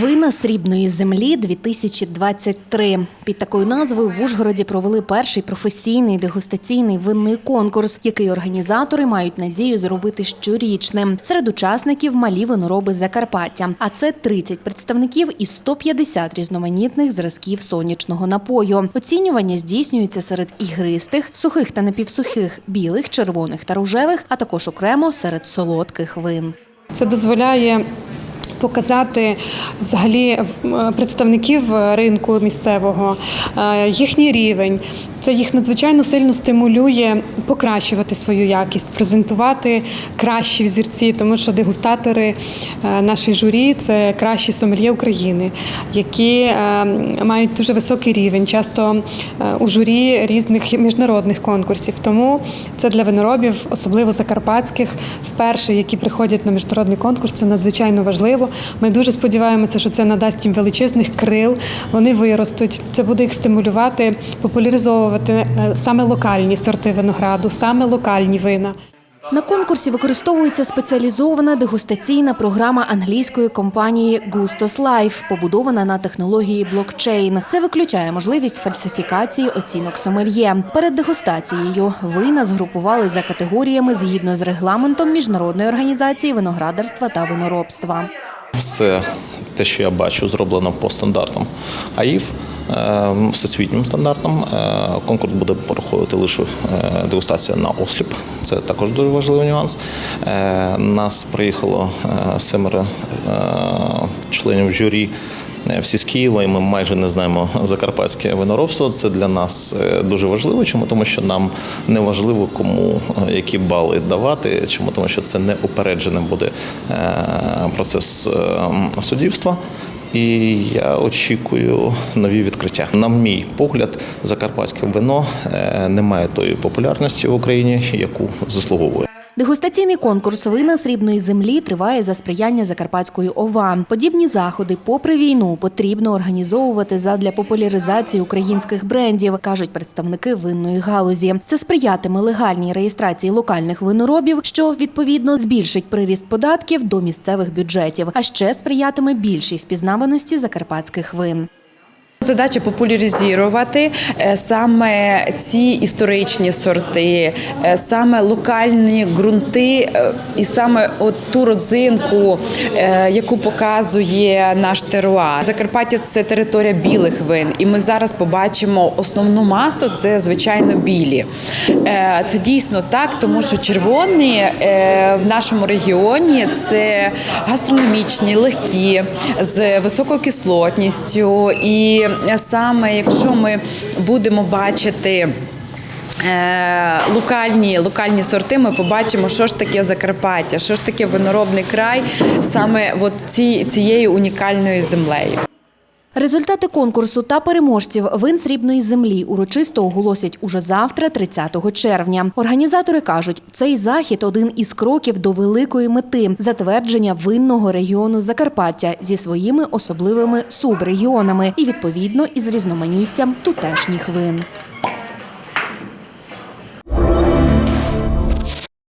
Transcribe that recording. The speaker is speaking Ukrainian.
Вина срібної землі 2023. Під такою назвою в Ужгороді провели перший професійний дегустаційний винний конкурс, який організатори мають надію зробити щорічним. Серед учасників малі винороби Закарпаття. А це 30 представників і 150 різноманітних зразків сонячного напою. Оцінювання здійснюється серед ігристих, сухих та напівсухих, білих, червоних та рожевих, а також окремо серед солодких вин. Це дозволяє показати взагалі е, представників ринку місцевого, е, їхній рівень. Це їх надзвичайно сильно стимулює покращувати свою якість, презентувати кращі взірці, тому що дегустатори е, наші журі це кращі сомельє України, які е, мають дуже високий рівень, часто е, у журі різних міжнародних конкурсів. Тому це для виноробів, особливо закарпатських, вперше, які приходять на міжнародний конкурс, це надзвичайно важливо. Ми дуже сподіваємося, що це надасть їм величезних крил. Вони виростуть. Це буде їх стимулювати, популяризовувати е, саме локальні сорти винограду, саме локальні вина. На конкурсі використовується спеціалізована дегустаційна програма англійської компанії Gustos Life, побудована на технології блокчейн. Це виключає можливість фальсифікації оцінок сомельє. Перед дегустацією вина згрупували за категоріями згідно з регламентом міжнародної організації виноградарства та виноробства. Все те, що я бачу, зроблено по стандартам АІФ, е, всесвітнім стандартам. Е, Конкурс буде проходити лише е, дегустація на осліп. Це також дуже важливий нюанс. Нас приїхало семеро членів журі. Е, Всі з Києва, і ми майже не знаємо закарпатське виноробство. Це для нас е, дуже важливо. Чому тому, що нам не важливо, кому е, які бали давати. Чому тому, що це не упереджений буде процес суддівства. І я очікую нові відкриття. На мій погляд, закарпатське вино не має тої популярності в Україні, яку заслуговує. Дегустаційний конкурс вина срібної землі триває за сприяння Закарпатської ОВА. Подібні заходи, попри війну, потрібно організовувати задля популяризації українських брендів, кажуть представники винної галузі. Це сприятиме легальній реєстрації локальних виноробів, що відповідно збільшить приріст податків до місцевих бюджетів, а ще сприятиме більшій впізнаваності закарпатських вин. Задача популяризувати е, саме ці історичні сорти, е, саме локальні ґрунти, е, і саме от ту родзинку, яку показує наш теруар. Закарпаття це територія білих вин, і ми зараз побачимо основну масу це звичайно білі. Це дійсно так, тому що червоні в нашому регіоні це гастрономічні, легкі, з високою кислотністю. І саме якщо ми будемо бачити. е, Локальні локальні сорти ми побачимо, що ж таке Закарпаття, що ж таке виноробний край саме от ці, цією унікальною землею. Результати конкурсу та переможців вин срібної землі урочисто оголосять уже завтра, 30 червня. Організатори кажуть, цей захід один із кроків до великої мети затвердження винного регіону Закарпаття зі своїми особливими субрегіонами і відповідно із різноманіттям тутешніх вин.